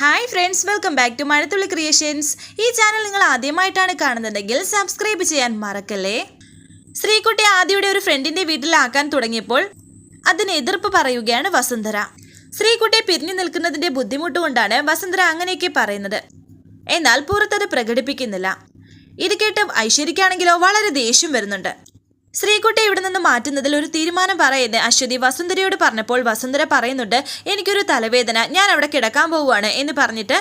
Hi friends welcome back to Mazhathulli creations ഈ channel നിങ്ങൾ ആദ്യമായിട്ടാണ് കാണുന്നുണ്ടെങ്കിൽ സബ്സ്ക്രൈബ് ചെയ്യാൻ മറക്കല്ലേ? ശ്രീകുട്ടി ആദ്യയുടെ ഒരു ഫ്രണ്ടിന്റെ വീട്ടിലാക്കാൻ തുടങ്ങിയപ്പോൾ അതിന് എതിർപ്പ് പറയുകയാണ് വസുന്ധര. ശ്രീകുട്ടിയെ പിരിഞ്ഞു നിൽക്കുന്നതിന്റെ ബുദ്ധിമുട്ട് കൊണ്ടാണ് വസുന്ധര അങ്ങനെയൊക്കെ പറയുന്നത്. എന്നാൽ പുറത്തത് പ്രകടിപ്പിക്കുന്നില്ല. ഇത് കേട്ട് ഐശ്വര്യക്കാണെങ്കിലോ വളരെ ദേഷ്യം വരുന്നുണ്ട്. ശ്രീകുട്ടി ഇവിടെ നിന്ന് മാറ്റുന്നതിൽ ഒരു തീരുമാനം പറയുന്നത് അശ്വതി വസുന്ധരയോട് പറഞ്ഞപ്പോൾ വസുന്ധര പറയുന്നുണ്ട് എനിക്കൊരു തലവേദന. ഞാൻ അവിടെ കിടക്കാൻ പോവുകയാണ് എന്ന് പറഞ്ഞിട്ട്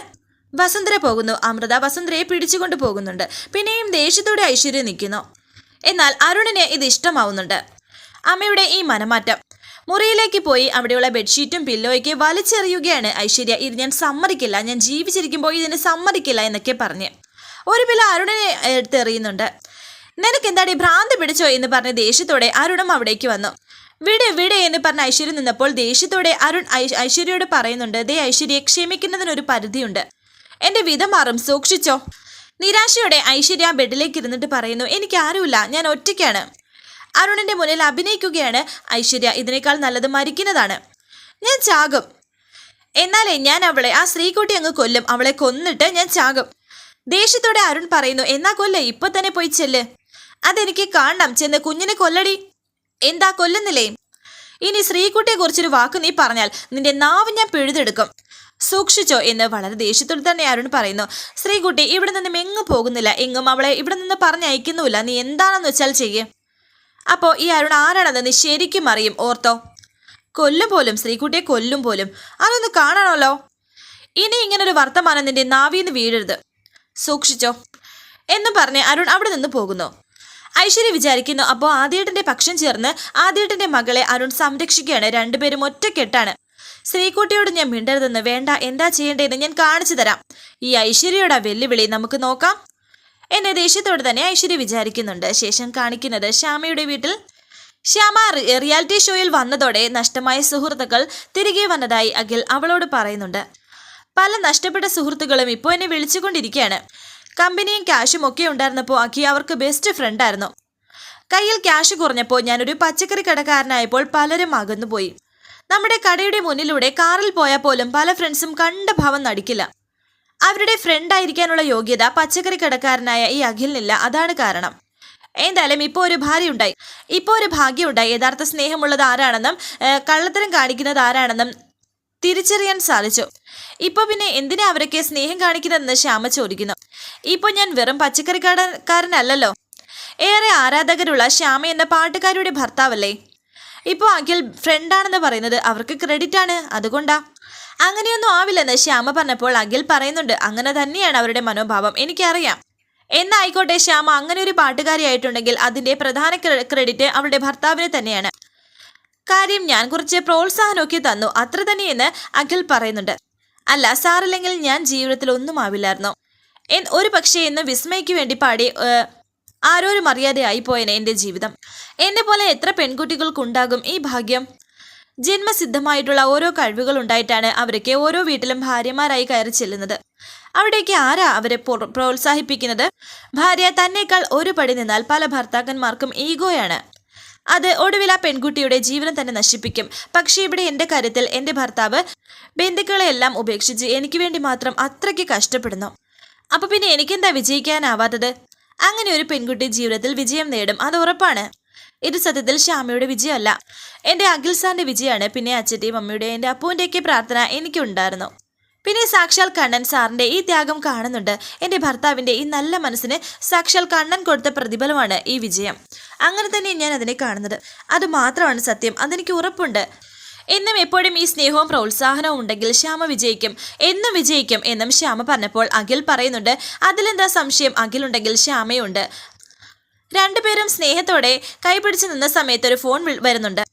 വസുന്ധര പോകുന്നു. അമൃത വസുന്ധരയെ പിടിച്ചുകൊണ്ട് പോകുന്നുണ്ട്. പിന്നെയും ദേഷ്യത്തോടെ ഐശ്വര്യ നിൽക്കുന്നു. എന്നാൽ അരുണിന് ഇത് ഇഷ്ടമാവുന്നുണ്ട്. അമ്മയുടെ ഈ മനമാറ്റം. മുറിയിലേക്ക് പോയി അവിടെയുള്ള ബെഡ്ഷീറ്റും പില്ലോയ്ക്ക് വലിച്ചെറിയുകയാണ്. ഐശ്വര്യ ഇത് ഞാൻ സമ്മതിക്കില്ല. ഞാൻ ജീവിച്ചിരിക്കുമ്പോൾ ഇതിന് സമ്മതിക്കില്ല എന്നൊക്കെ പറഞ്ഞ്. ഒരു പില്ല അരുണിനെ എടുത്തെറിയുന്നുണ്ട്. നിനക്ക് എന്താടി ഭ്രാന്ത് പിടിച്ചോ എന്ന് പറഞ്ഞ് ദേഷ്യത്തോടെ അരുണും അവിടേക്ക് വന്നു. വിട് വിട് എന്ന് പറഞ്ഞ ഐശ്വര്യ നിന്നപ്പോൾ ദേഷ്യത്തോടെ അരുൺ ഐശ്വര്യയോട് പറയുന്നുണ്ട് ദേ ഐശ്വര്യയെ ക്ഷമിക്കുന്നതിനൊരു പരിധിയുണ്ട്. എന്റെ വിധം മാറും സൂക്ഷിച്ചോ. നിരാശയോടെ ഐശ്വര്യ ബെഡിലേക്ക് ഇരുന്നിട്ട് പറയുന്നു എനിക്ക് ആരുമില്ല ഞാൻ ഒറ്റയ്ക്കാണ്. അരുണിന്റെ മുന്നിൽ അഭിനയിക്കുകയാണ് ഐശ്വര്യ ഇതിനേക്കാൾ നല്ലത് മരിക്കുന്നതാണ്. ഞാൻ ചാകും. എന്നാലേ ഞാൻ അവളെ ആ സ്ത്രീക്കുട്ടി അങ്ങ് കൊല്ലും അവളെ കൊന്നിട്ട് ഞാൻ ചാകും. ദേഷ്യത്തോടെ അരുൺ പറയുന്നു എന്നാ കൊല്ലേ ഇപ്പൊ തന്നെ പോയി ചെല്ല്. അതെനിക്ക് കാണണം. ചെന്ന് കുഞ്ഞിനെ കൊല്ലടി. എന്താ കൊല്ലുന്നില്ലേ? ഇനി ശ്രീകുട്ടിയെ കുറിച്ചൊരു വാക്ക് നീ പറഞ്ഞാൽ നിന്റെ നാവ് ഞാൻ പിഴുതെടുക്കും. സൂക്ഷിച്ചോ എന്ന് വളരെ ദേഷ്യത്തോട് തന്നെ അരുൺ പറയുന്നു. ശ്രീകുട്ടി ഇവിടെ നിന്നും എങ്ങും പോകുന്നില്ല. എങ്ങും അവളെ ഇവിടെ നിന്ന് പറഞ്ഞയക്കുന്നുമില്ല നീ എന്താണെന്ന് വെച്ചാൽ ചെയ്യേ. അപ്പോ ഈ അരുൺ ആരാണെന്ന് നീ ശരിക്കും അറിയും ഓർത്തോ? കൊല്ലും പോലും ശ്രീകുട്ടിയെ കൊല്ലും പോലും അതൊന്ന് കാണണമല്ലോ. ഇനി ഇങ്ങനൊരു വർത്തമാനം നിന്റെ നാവിന്ന് വീഴരുത്. സൂക്ഷിച്ചോ. എന്നും പറഞ്ഞ് അരുൺ അവിടെ നിന്ന് പോകുന്നു. ഐശ്വര്യ വിചാരിക്കുന്നു അപ്പോൾ ആദ്യേട്ടന്റെ പക്ഷം ചേർന്ന് ആദ്യേട്ടന്റെ മകളെ അരുൺ സംരക്ഷിക്കുകയാണ്. രണ്ടുപേരും ഒറ്റക്കെട്ടാണ്. ശ്രീകുട്ടിയോട് ഞാൻ മിണ്ടരുതെന്ന് വേണ്ട എന്താ ചെയ്യേണ്ടതെന്ന് ഞാൻ കാണിച്ചു തരാം. ഈ ഐശ്വര്യയുടെ വെല്ലുവിളി നമുക്ക് നോക്കാം. എന്നെ ദേഷ്യത്തോടെ തന്നെ ഐശ്വര്യ വിചാരിക്കുന്നുണ്ട്. ശേഷം കാണിക്കുന്നത് ശ്യാമയുടെ വീട്ടിൽ. ശ്യാമ റിയാലിറ്റി ഷോയിൽ വന്നതോടെ നഷ്ടമായ സുഹൃത്തുക്കൾ തിരികെ വന്നതായി അഖിൽ അവളോട് പറയുന്നുണ്ട്. പല നഷ്ടപ്പെട്ട സുഹൃത്തുക്കളും ഇപ്പോൾ എന്നെ വിളിച്ചുകൊണ്ടിരിക്കുകയാണ്. കമ്പനിയും ക്യാഷും ഒക്കെ ഉണ്ടായിരുന്നപ്പോൾ അഖി അവർക്ക് ബെസ്റ്റ് ഫ്രണ്ടായിരുന്നു കയ്യിൽ ക്യാഷ് കുറഞ്ഞപ്പോൾ ഞാനൊരു പച്ചക്കറി കടക്കാരനായപ്പോൾ പലരും അകന്നുപോയി. നമ്മുടെ കടയുടെ മുന്നിലൂടെ കാറിൽ പോയാൽ പോലും പല ഫ്രണ്ട്സും കണ്ട ഭാവം നടിക്കില്ല. അവരുടെ ഫ്രണ്ട് ആയിരിക്കാനുള്ള യോഗ്യത പച്ചക്കറി കടക്കാരനായ ഈ അഖിലിനില്ല അതാണ് കാരണം. എന്തായാലും ഇപ്പോൾ ഒരു ഭാര്യ ഉണ്ടായി. ഇപ്പോൾ ഒരു ഭാഗ്യമുണ്ടായി യഥാർത്ഥ സ്നേഹമുള്ളത് ആരാണെന്നും കള്ളത്തരം കാണിക്കുന്നത് ആരാണെന്നും തിരിച്ചറിയാൻ സാധിച്ചു. ഇപ്പൊ പിന്നെ എന്തിനാ അവരൊക്കെ സ്നേഹം കാണിക്കുന്നതെന്ന് ശ്യാമ ചോദിക്കുന്നു. ഇപ്പൊ ഞാൻ വെറും പച്ചക്കറിക്കാരനല്ലല്ലോ ഏറെ ആരാധകരുള്ള ശ്യാമ എന്ന പാട്ടുകാരുടെ ഭർത്താവല്ലേ? ഇപ്പോൾ അഖിൽ ഫ്രണ്ടാണെന്ന് പറയുന്നത് അവർക്ക് ക്രെഡിറ്റ് ആണ് അതുകൊണ്ടാ. അങ്ങനെയൊന്നും ആവില്ലെന്ന് ശ്യാമ പറഞ്ഞപ്പോൾ അഖിൽ പറയുന്നുണ്ട് അങ്ങനെ തന്നെയാണ് അവരുടെ മനോഭാവം. എനിക്കറിയാം. എന്നായിക്കോട്ടെ ശ്യാമ അങ്ങനെ ഒരു പാട്ടുകാരിയായിട്ടുണ്ടെങ്കിൽ അതിന്റെ പ്രധാന ക്രെഡിറ്റ് അവളുടെ ഭർത്താവിന് തന്നെയാണ്. കാര്യം ഞാൻ കുറച്ച് പ്രോത്സാഹനമൊക്കെ തന്നു. അത്ര തന്നെയെന്ന് അഖിൽ പറയുന്നുണ്ട്. അല്ല സാറില്ലെങ്കിൽ ഞാൻ ജീവിതത്തിൽ ഒന്നും ആവില്ലായിരുന്നു? ഒരു പക്ഷേ എന്ന് വിസ്മയ്ക്ക് വേണ്ടി പാടി ആരോരും അറിയാതെയായി ആയിപ്പോയനെ എന്റെ ജീവിതം. എന്നെ പോലെ എത്ര പെൺകുട്ടികൾക്കുണ്ടാകും ഈ ഭാഗ്യം? ജന്മസിദ്ധമായിട്ടുള്ള ഓരോ കഴിവുകൾ ഉണ്ടായിട്ടാണ് അവരൊക്കെ ഓരോ വീട്ടിലും ഭാര്യമാരായി കയറി ചെല്ലുന്നത്. അവിടേക്ക് ആരാ അവരെ പ്രോത്സാഹിപ്പിക്കുന്നത്? ഭാര്യ തന്നേക്കാൾ ഒരു പടി നിന്നാൽ പല ഭർത്താക്കന്മാർക്കും ഈഗോയാണ്. അത് ഒടുവിൽ ആ പെൺകുട്ടിയുടെ ജീവനം തന്നെ നശിപ്പിക്കും. പക്ഷേ ഇവിടെ എന്റെ കാര്യത്തിൽ എന്റെ ഭർത്താവ് ബന്ധുക്കളെയെല്ലാം ഉപേക്ഷിച്ച് എനിക്ക് വേണ്ടി മാത്രം അത്രയ്ക്ക് കഷ്ടപ്പെടുന്നു. അപ്പൊ പിന്നെ എനിക്കെന്താ വിജയിക്കാനാവാത്തത്? അങ്ങനെ ഒരു പെൺകുട്ടി ജീവിതത്തിൽ വിജയം നേടും അത് ഉറപ്പാണ്. ഇത് സത്യത്തിൽ ശ്യാമയുടെ വിജയമല്ല. എന്റെ അഖിൽ സാറിന്റെ വിജയമാണ്. പിന്നെ അച്ഛന്റെയും അമ്മയുടെയും എന്റെ അപ്പൂന്റെയൊക്കെ പ്രാർത്ഥന എനിക്കുണ്ടായിരുന്നു. പിന്നെ സാക്ഷാൽ കണ്ണൻ സാറിന്റെ ഈ ത്യാഗം കാണുന്നുണ്ട്. എന്റെ ഭർത്താവിന്റെ ഈ നല്ല മനസ്സിന് സാക്ഷാൽ കണ്ണൻ കൊടുത്ത പ്രതിഫലമാണ് ഈ വിജയം. അങ്ങനെ തന്നെ ഞാൻ അതിനെ കാണുന്നത്. അത് മാത്രമാണ് സത്യം. അതെനിക്ക് ഉറപ്പുണ്ട്. എന്നും എപ്പോഴും ഈ സ്നേഹവും പ്രോത്സാഹനവും ഉണ്ടെങ്കിൽ ശ്യാമ വിജയിക്കും. എന്നും വിജയിക്കും എന്നും ശ്യാമ പറഞ്ഞപ്പോൾ അഖിൽ പറയുന്നുണ്ട് അതിലെന്താ സംശയം? അഖിലുണ്ടെങ്കിൽ ശ്യാമയുണ്ട്. രണ്ടുപേരും സ്നേഹത്തോടെ കൈപിടിച്ച് നിന്ന സമയത്ത് ഒരു ഫോൺ വരുന്നുണ്ട്.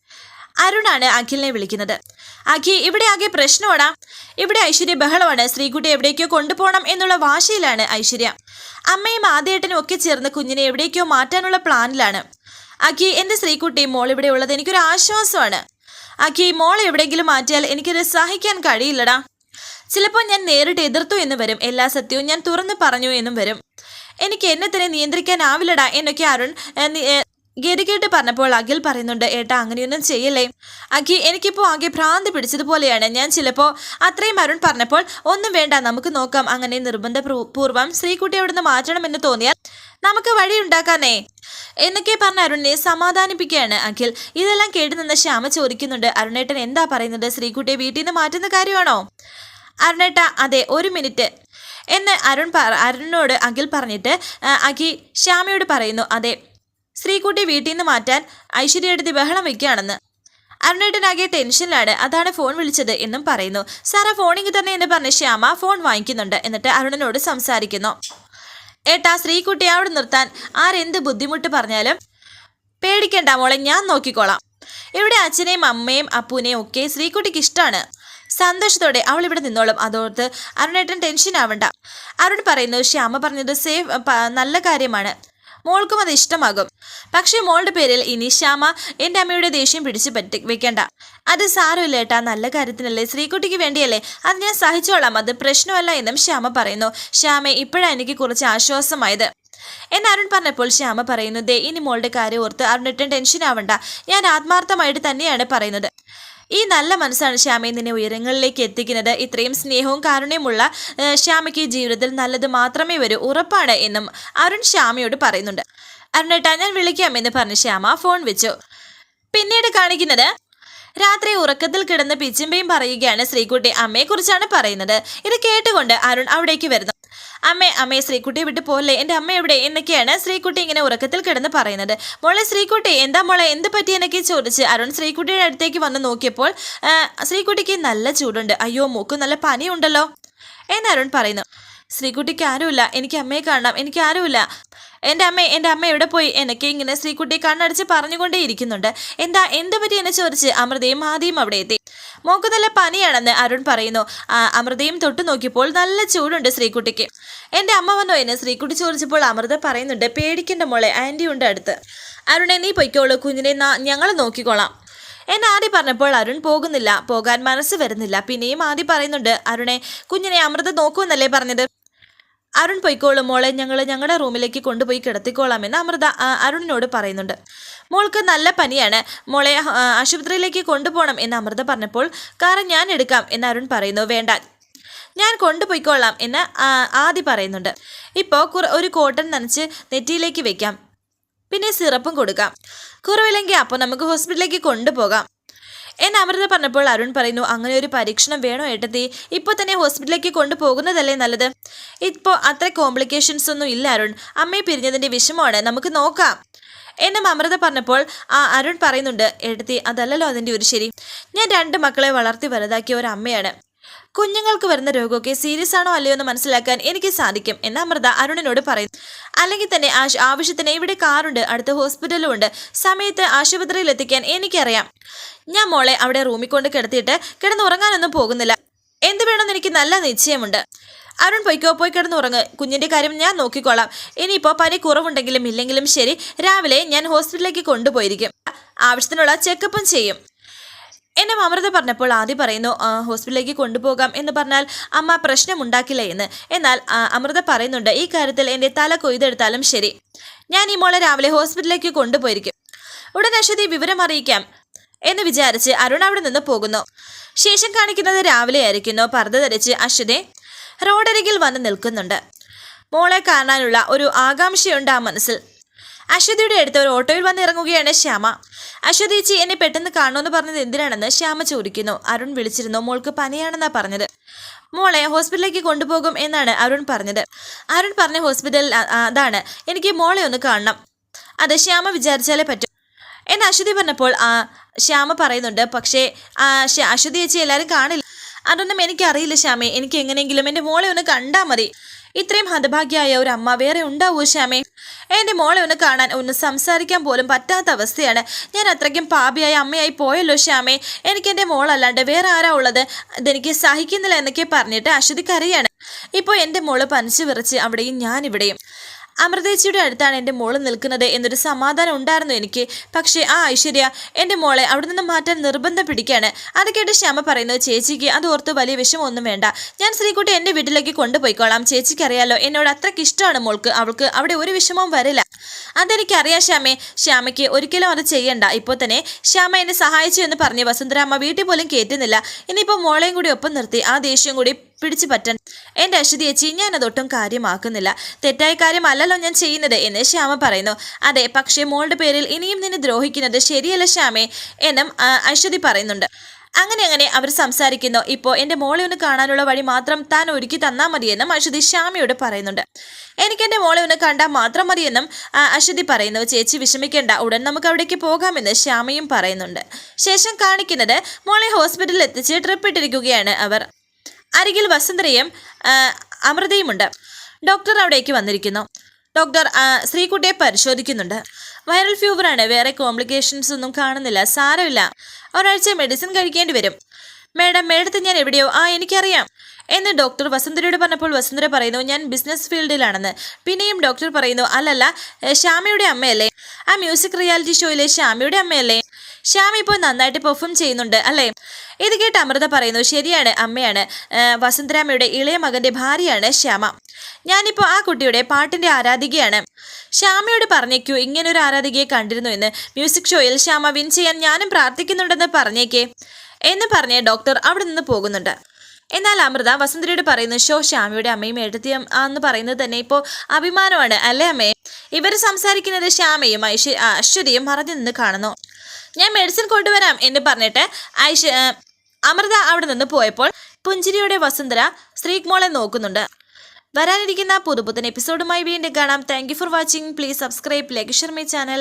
അരുണാണ് അഖിലിനെ വിളിക്കുന്നത്. അഖി ഇവിടെ ആകെ പ്രശ്നമാണ് ഇവിടെ ഐശ്വര്യ ബഹളമാണ്. ശ്രീകുട്ടി എവിടേക്കോ കൊണ്ടുപോകണം എന്നുള്ള വാശിയിലാണ് ഐശ്വര്യ. അമ്മയും ആദ്യേട്ടനും ഒക്കെ ചേർന്ന് കുഞ്ഞിനെ എവിടേക്കോ മാറ്റാനുള്ള പ്ലാനിലാണ്. അഖി എന്റെ ശ്രീകുട്ടി മോൾ ഇവിടെ ഉള്ളത് എനിക്കൊരു ആശ്വാസമാണ് അഖി മോൾ എവിടെയെങ്കിലും മാറ്റിയാൽ എനിക്കത് സഹിക്കാൻ കഴിയില്ലടാ. ചിലപ്പോൾ ഞാൻ നേരിട്ട് എതിർത്തു എന്ന് വരും. എല്ലാ സത്യവും ഞാൻ തുറന്നു പറഞ്ഞു എന്നും വരും. എനിക്ക് എന്നെ തന്നെ നിയന്ത്രിക്കാനാവില്ലടാ എന്നൊക്കെ അരുൺ ഗതികേട്ട് പറഞ്ഞപ്പോൾ അഖിൽ പറയുന്നുണ്ട് ഏട്ടാ അങ്ങനെയൊന്നും ചെയ്യല്ലേ? അഖി എനിക്കിപ്പോൾ ആകെ ഭ്രാന്തി പിടിച്ചതുപോലെയാണ്. ഞാൻ ചിലപ്പോൾ അത്രയും അരുൺ പറഞ്ഞപ്പോൾ ഒന്നും വേണ്ട നമുക്ക് നോക്കാം. അങ്ങനെ നിർബന്ധ പൂർവം ശ്രീകുട്ടി അവിടുന്ന് മാറ്റണമെന്ന് തോന്നിയാൽ നമുക്ക് വഴിയുണ്ടാക്കാനേ എന്നൊക്കെ പറഞ്ഞ അരുണിനെ സമാധാനിപ്പിക്കുകയാണ് അഖിൽ. ഇതെല്ലാം കേട്ടുനിന്ന് ശ്യാമ ചോദിക്കുന്നുണ്ട് അരുണേട്ടൻ എന്താ പറയുന്നത്? ശ്രീകുട്ടിയെ വീട്ടിൽ നിന്ന് മാറ്റുന്ന കാര്യമാണോ? അരുണേട്ട അതെ ഒരു മിനിറ്റ്. എന്ന് അരുൺ അരുണിനോട് അഖിൽ പറഞ്ഞിട്ട് അഖി ശ്യാമയോട് പറയുന്നു അതെ ശ്രീകുട്ടി വീട്ടിൽ നിന്ന് മാറ്റാൻ ഐശ്വര്യയെടുത്ത് ബഹളം വയ്ക്കുകയാണെന്ന് അരുണേട്ടനാകെ ടെൻഷനിലാണ്. അതാണ് ഫോൺ വിളിച്ചത് എന്നും പറയുന്നു. സാറാ ഫോണിങ്ങി തന്നെ എന്ന് പറഞ്ഞ് ശ്യാമ ഫോൺ വാങ്ങിക്കുന്നുണ്ട്. എന്നിട്ട് അരുണനോട് സംസാരിക്കുന്നു. ഏട്ടാ ശ്രീകുട്ടി അവിടെ നിർത്താൻ ആരെന്ത് ബുദ്ധിമുട്ട് പറഞ്ഞാലും പേടിക്കണ്ട മോളെ ഞാൻ നോക്കിക്കോളാം. ഇവിടെ അച്ഛനെയും അമ്മയും അപ്പൂനെയും ഒക്കെ ശ്രീകുട്ടിക്ക് ഇഷ്ടമാണ് സന്തോഷത്തോടെ അവൾ ഇവിടെ നിന്നോളും. അതോർത്ത് അരുണേട്ടൻ ടെൻഷൻ ആവണ്ട. അരുൺ പറയുന്നു പക്ഷേ അമ്മ പറഞ്ഞത് സേഫ് നല്ല കാര്യമാണ്. മോൾക്കും അത് ഇഷ്ടമാകും. പക്ഷേ മോളുടെ പേരിൽ ഇനി ശ്യാമ എന്റെ അമ്മയുടെ ദേഷ്യം പിടിച്ച് പറ്റി വെക്കണ്ട. അത് സാരമില്ല ഏട്ടാ നല്ല കാര്യത്തിനല്ലേ? ശ്രീകുട്ടിക്ക് വേണ്ടിയല്ലേ? അത് ഞാൻ സഹിച്ചോളാം. അത് പ്രശ്നമല്ല എന്നും ശ്യാമ പറയുന്നു. ശ്യാമ ഇപ്പോഴാണ് എനിക്ക് കുറച്ച് ആശ്വാസമായത്. എന്ന് അരുൺ പറഞ്ഞപ്പോൾ ശ്യാമ പറയുന്നു ദേ ഇനി മോളുടെ കാര്യം ഓർത്ത് അരുൺ അരുണിട്ടും ടെൻഷൻ ആവണ്ട ഞാൻ ആത്മാർത്ഥമായിട്ട് തന്നെയാണ് പറയുന്നത്. ഈ നല്ല മനസ്സാണ് ശ്യാമയെ നിന്നെ ഉയരങ്ങളിലേക്ക് എത്തിക്കുന്നത്. ഇത്രയും സ്നേഹവും കാരുണ്യമുള്ള ശ്യാമയ്ക്ക് ജീവിതത്തിൽ നല്ലത് മാത്രമേ വരൂ ഉറപ്പാണ് എന്നും അരുൺ ശ്യാമയോട് പറയുന്നുണ്ട്. അരുണേട്ടാ ഞാൻ വിളിക്കാം എന്ന് പറഞ്ഞ് ശ്യാമ ഫോൺ വെച്ചു. പിന്നീട് കാണിക്കുന്നത് രാത്രി ഉറക്കത്തിൽ കിടന്ന് പിച്ചിമ്പയും പറയുകയാണ് ശ്രീകുട്ടി. അമ്മയെക്കുറിച്ചാണ് പറയുന്നത്. ഇത് കേട്ടുകൊണ്ട് അരുൺ അവിടേക്ക് വരുന്നു. അമ്മേ അമ്മേ ശ്രീകുട്ടിയെ വിട്ടു പോലെ എന്റെ അമ്മ എവിടെ? എന്നൊക്കെയാണ് ശ്രീകുട്ടി ഇങ്ങനെ ഉറക്കത്തിൽ കിടന്ന് പറയുന്നത്. മോളെ ശ്രീകുട്ടി എന്താ മോളെ എന്ത് പറ്റി എന്നൊക്കെ ചോദിച്ച് അരുൺ ശ്രീകുട്ടിയുടെ അടുത്തേക്ക് വന്ന് നോക്കിയപ്പോൾ ശ്രീകുട്ടിക്ക് നല്ല ചൂടുണ്ട്. അയ്യോ മൂക്ക് നല്ല പനിയുണ്ടല്ലോ. എന്ന് അരുൺ പറയുന്നു. ശ്രീകുട്ടിക്ക് ആരുമില്ല. എനിക്ക് അമ്മയെ കാണണം. എനിക്ക് ആരുമില്ല. എന്റെ അമ്മ എന്റെ അമ്മ എവിടെ പോയി? എന്നൊക്കെ ഇങ്ങനെ ശ്രീകുട്ടി കണ്ണടച്ച് പറഞ്ഞുകൊണ്ടേ ഇരിക്കുന്നുണ്ട്. എന്താ എന്ത് പറ്റി എന്ന് ചോദിച്ച് അമൃതയും ആദ്യം അവിടെ എത്തി. മോക്ക് നല്ല പനിയാണെന്ന് അരുൺ പറയുന്നു. അമൃതയും തൊട്ടു നോക്കിയപ്പോൾ നല്ല ചൂടുണ്ട് ശ്രീകുട്ടിക്ക്. എന്റെ അമ്മ വന്നോ എന്ന് ശ്രീകുട്ടി ചോദിച്ചപ്പോൾ അമൃത പറയുന്നുണ്ട് പേടിക്കേണ്ട മോളെ ആന്റി ഉണ്ട് അടുത്ത്. അരുണെ നീ പൊയ്ക്കോളൂ കുഞ്ഞിനെ ഞങ്ങൾ നോക്കിക്കോളാം. എന്നെ ആദ്യം പറഞ്ഞപ്പോൾ അരുൺ പോകുന്നില്ല പോകാൻ മനസ്സ് വരുന്നില്ല. പിന്നെയും ആദ്യം പറയുന്നുണ്ട് അരുണെ കുഞ്ഞിനെ അമൃത നോക്കുമെന്നല്ലേ പറഞ്ഞത്? അരുൺ പൊയ്ക്കോളും മോളെ. ഞങ്ങൾ ഞങ്ങളുടെ റൂമിലേക്ക് കൊണ്ടുപോയി കിടത്തിക്കോളാമെന്ന് അമൃത അരുണിനോട് പറയുന്നുണ്ട്. മോൾക്ക് നല്ല പനിയാണ്. മോളെ ആശുപത്രിയിലേക്ക് കൊണ്ടുപോകണം എന്ന് അമൃത പറഞ്ഞപ്പോൾ കാറ് ഞാൻ എടുക്കാം എന്ന് അരുൺ പറയുന്നു. വേണ്ട. ഞാൻ കൊണ്ടുപോയിക്കോളാം എന്ന് ആദി പറയുന്നുണ്ട്. ഇപ്പോൾ ഒരു കോട്ടൺ നനച്ച് നെറ്റിയിലേക്ക് വെക്കാം. പിന്നെ സിറപ്പും കൊടുക്കാം. കുറവില്ലെങ്കിൽ അപ്പോൾ നമുക്ക് ഹോസ്പിറ്റലിലേക്ക് കൊണ്ടുപോകാം. എന്ന് അമൃത പറഞ്ഞപ്പോൾ അരുൺ പറയുന്നു അങ്ങനെ ഒരു പരീക്ഷണം വേണോ ഏട്ടത്തി? ഇപ്പോൾ തന്നെ ഹോസ്പിറ്റലിലേക്ക് കൊണ്ടുപോകുന്നതല്ലേ നല്ലത്? ഇപ്പോൾ അത്ര കോംപ്ലിക്കേഷൻസ് ഒന്നും ഇല്ല അരുൺ. അമ്മയെ പിരിഞ്ഞതിന്റെ വിഷമമാണ്. നമുക്ക് നോക്കാം. എന്നും അമൃത പറഞ്ഞപ്പോൾ ആ അരുൺ പറയുന്നുണ്ട് ഏട്ടത്തി അതല്ലല്ലോ അതിന്റെ ഒരു ശരി. ഞാൻ രണ്ട് മക്കളെ വളർത്തി വലുതാക്കിയ ഒരു അമ്മയാണ്. കുഞ്ഞുങ്ങൾക്ക് വരുന്ന രോഗമൊക്കെ സീരിയസ് ആണോ അല്ലയോ എന്ന് മനസ്സിലാക്കാൻ എനിക്ക് സാധിക്കും എന്ന് അമൃത അരുണിനോട് പറയും. അല്ലെങ്കിൽ തന്നെ ആശ് ആവശ്യത്തിന് ഇവിടെ കാറുണ്ട് അടുത്ത ഹോസ്പിറ്റലും ഉണ്ട്. സമയത്ത് ആശുപത്രിയിൽ എത്തിക്കാൻ എനിക്കറിയാം. ഞാൻ മോളെ അവിടെ റൂമിൽ കൊണ്ട് കിടത്തിയിട്ട് കിടന്നുറങ്ങാനൊന്നും പോകുന്നില്ല. എന്ത് വേണമെന്ന് എനിക്ക് നല്ല നിശ്ചയമുണ്ട്. അരുൺ പൊയ്ക്കോ പോയി കിടന്നുറങ്ങ്. കുഞ്ഞിന്റെ കാര്യം ഞാൻ നോക്കിക്കോളാം. ഇനിയിപ്പോൾ പനി കുറവുണ്ടെങ്കിലും ഇല്ലെങ്കിലും ശരി രാവിലെ ഞാൻ ഹോസ്പിറ്റലിലേക്ക് കൊണ്ടുപോയിരിക്കും. ആവശ്യത്തിനുള്ള ചെക്കപ്പും ചെയ്യും. എന്നെ അമൃത പറഞ്ഞപ്പോൾ ആദ്യം പറയുന്നു "ആ, ഹോസ്പിറ്റലിലേക്ക് കൊണ്ടുപോകാം എന്ന് പറഞ്ഞാൽ അമ്മ പ്രശ്നമുണ്ടാക്കില്ല എന്ന്. എന്നാൽ അമൃത പറയുന്നുണ്ട് ഈ കാര്യത്തിൽ എന്റെ തല കൊയ്തെടുത്താലും ശരി. ഞാൻ ഈ മോളെ രാവിലെ ഹോസ്പിറ്റലിലേക്ക് കൊണ്ടുപോയിരിക്കും. ഉടൻ അശ്വതി വിവരം അറിയിക്കാം എന്ന് വിചാരിച്ച് അരുൺ അവിടെ നിന്ന് പോകുന്നു. ശേഷം കാണിക്കുന്നത് രാവിലെ ആയിരിക്കുന്നു. പർദ്ദ ധരിച്ച് അശ്വതി റോഡരികിൽ വന്ന് നിൽക്കുന്നുണ്ട്. മോളെ കാണാനുള്ള ഒരു ആകാംക്ഷയുണ്ട് ആ മനസ്സിൽ. അശ്വതിയുടെ അടുത്ത് ഒരു ഓട്ടോയിൽ വന്ന് ഇറങ്ങുകയാണ് ശ്യാമ അശ്വതിച്ചി എന്നെ പെട്ടെന്ന് കാണുമെന്ന് പറഞ്ഞത് എന്തിനാണെന്ന് ശ്യാമ ചോദിക്കുന്നു. അരുൺ വിളിച്ചിരുന്നു. മോൾക്ക് പനിയാണെന്നാ പറഞ്ഞത്. മോളെ ഹോസ്പിറ്റലിലേക്ക് കൊണ്ടുപോകും എന്നാണ് അരുൺ പറഞ്ഞത്. അരുൺ പറഞ്ഞ ഹോസ്പിറ്റലിൽ അതാണ്. എനിക്ക് മോളെ ഒന്ന് കാണണം. അത് ശ്യാമ വിചാരിച്ചാലേ പറ്റും. എന്ന് അശ്വതി പറഞ്ഞപ്പോൾ ശ്യാമ പറയുന്നുണ്ട് പക്ഷേ അശ്വതി ചേച്ചി എല്ലാവരും കാണില്ല. അതൊന്നും എനിക്കറിയില്ല ശ്യാമേ. എനിക്ക് എങ്ങനെയെങ്കിലും എന്റെ മോളെ ഒന്ന് കണ്ടാൽ മതി. ഇത്രയും ഹതഭാഗ്യമായ ഒരു അമ്മ വേറെ ഉണ്ടാവുമോ ശ്യാമേ? എന്റെ മോളെ ഒന്ന് കാണാൻ ഒന്ന് സംസാരിക്കാൻ പോലും പറ്റാത്ത അവസ്ഥയാണ്. ഞാൻ അത്രയ്ക്കും പാപിയായ അമ്മയായി പോയല്ലോ ശ്യാമേ. എനിക്ക് എന്റെ മോളല്ലാണ്ട് വേറെ ആരാ ഉള്ളത്? ഇതെനിക്ക് സഹിക്കുന്നില്ല എന്നൊക്കെ പറഞ്ഞിട്ട് അശ്വതി കരയാണ് ഇപ്പോൾ എന്റെ മോൾ പനിച്ചു വിറച്ച് അവിടെയും ഞാൻ ഇവിടെയും അമൃതേച്ചിയുടെ അടുത്താണ് എന്റെ മോൾ നിൽക്കുന്നത് എന്നൊരു സമാധാനം ഉണ്ടായിരുന്നു എനിക്ക്. പക്ഷേ ആ ഐശ്വര്യ എന്റെ മോളെ അവിടെ നിന്ന് മാറ്റാൻ നിർബന്ധം പിടിക്കുകയാണ്. അത് കേട്ട് ശ്യാമ പറയുന്നു ചേച്ചിക്ക് അത് ഓർത്ത് വലിയ വിഷമമൊന്നും വേണ്ട. ഞാൻ ശ്രീകുട്ടി എന്റെ വീട്ടിലേക്ക് കൊണ്ടുപോയിക്കോളാം. ചേച്ചിക്ക് അറിയാലോ എന്നോട് അത്രയ്ക്ക് ഇഷ്ടമാണ് മോൾക്ക്. അവൾക്ക് അവിടെ ഒരു വിഷമവും വരില്ല. അതെനിക്കറിയാം ശ്യാമേ. ശ്യാമയ്ക്ക് ഒരിക്കലും അത് ചെയ്യണ്ട. ഇപ്പോൾ തന്നെ ശ്യാമ എന്നെ സഹായിച്ചു എന്ന് പറഞ്ഞ് വസുന്ധരാമ്മ വീട്ടിൽ പോലും കയറ്റുന്നില്ല. ഇനിയിപ്പോൾ മോളെയും കൂടി ഒപ്പം നിർത്തി. ആ ദേഷ്യം കൂടി പിടിച്ചു പറ്റാൻ എന്റെ അശ്വതി ചേച്ചി ഞാൻ അതൊട്ടും കാര്യമാക്കുന്നില്ല. തെറ്റായ കാര്യമല്ലല്ലോ ഞാൻ ചെയ്യുന്നത് എന്ന് ശ്യാമ പറയുന്നു. അതെ പക്ഷേ മോളുടെ പേരിൽ ഇനിയും നിന്നെ ദ്രോഹിക്കുന്നത് ശരിയല്ല ശ്യാമേ എന്നും അശ്വതി പറയുന്നുണ്ട്. അങ്ങനെ അങ്ങനെ അവർ സംസാരിക്കുന്നു. ഇപ്പോൾ എന്റെ മോളെ ഒന്ന് കാണാനുള്ള വഴി മാത്രം താൻ ഒരുക്കി തന്നാൽ മതിയെന്നും അശ്വതി ശ്യാമയോട് പറയുന്നുണ്ട്. എനിക്ക് എന്റെ മോളെ ഒന്ന് കണ്ടാൽ മാത്രം മതിയെന്നും അശ്വതി പറയുന്നു. ചേച്ചി വിഷമിക്കേണ്ട ഉടൻ നമുക്ക് അവിടേക്ക് പോകാമെന്ന് ശ്യാമയും പറയുന്നുണ്ട്. ശേഷം കാണിക്കുന്നത് മോളെ ഹോസ്പിറ്റലിൽ എത്തിച്ച് ട്രിപ്പ് ഇട്ടിരിക്കുകയാണ് അവർ. അരികിൽ വസുന്ധരയും അമൃതയുമുണ്ട്. ഡോക്ടർ അവിടേക്ക് വന്നിരിക്കുന്നു. ഡോക്ടർ ശ്രീകുട്ടിയെ പരിശോധിക്കുന്നുണ്ട്. വൈറൽ ഫീവറാണ് വേറെ കോംപ്ലിക്കേഷൻസ് ഒന്നും കാണുന്നില്ല. സാരമില്ല. ഒരാഴ്ച മെഡിസിൻ കഴിക്കേണ്ടി വരും. മേഡം മേഡത്തെ ഞാൻ എവിടെയോ? ആ എനിക്കറിയാം. എന്ന് ഡോക്ടർ വസുന്ധരയോട് പറഞ്ഞപ്പോൾ വസുന്ധര പറയുന്നു ഞാൻ ബിസിനസ് ഫീൽഡിലാണെന്ന് പിന്നെയും ഡോക്ടർ പറയുന്നു അല്ലല്ല ശ്യാമയുടെ അമ്മയല്ലേ? ആ മ്യൂസിക് റിയാലിറ്റി ഷോയിലെ ശ്യാമയുടെ അമ്മയല്ലേ? ശ്യാമ ഇപ്പോൾ നന്നായിട്ട് പെർഫോം ചെയ്യുന്നുണ്ട് അല്ലേ? ഇത് കേട്ട് അമൃത പറയുന്നു ശരിയാണ് അമ്മയാണ്. വസന്തരാമയുടെ ഇളയ മകന്റെ ഭാര്യയാണ് ശ്യാമ. ഞാനിപ്പോൾ ആ കുട്ടിയുടെ പാട്ടിന്റെ ആരാധികയാണ്. ശ്യാമയോട് പറഞ്ഞേക്കൂ ഇങ്ങനൊരു ആരാധികയെ കണ്ടിരുന്നു എന്ന്. മ്യൂസിക് ഷോയിൽ ശ്യാമ വിൻ ചെയ്യാൻ ഞാനും പ്രാർത്ഥിക്കുന്നുണ്ടെന്ന് പറഞ്ഞേക്കേ. എന്ന് പറഞ്ഞ് ഡോക്ടർ അവിടെ നിന്ന് പോകുന്നുണ്ട്. എന്നാൽ അമൃത വസന്തരയോട് പറയുന്നു ഷോ ശ്യാമയുടെ അമ്മയും എഴുത്തിയും എന്ന് പറയുന്നത് തന്നെ ഇപ്പോൾ അഭിമാനമാണ് അല്ലേ അമ്മേ? ഇവർ സംസാരിക്കുന്നത് ശ്യാമയും ഐശ്വ അശ്വതിയും മറഞ്ഞു നിന്ന് കാണുന്നു. ഞാൻ മെഡിസിൻ കൊണ്ടുവരാം എന്ന് പറഞ്ഞിട്ട് ഐഷ അമൃത അവിടെ നിന്ന് പോയപ്പോൾ പുഞ്ചിരിയുടെ വസുന്ധര സ്ത്രീക്മോളെ നോക്കുന്നുണ്ട്. വരാനിരിക്കുന്ന പുതുപുത്തൻ എപ്പിസോഡുമായി വീണ്ടും കാണാം. Thank for watching please subscribe like my channel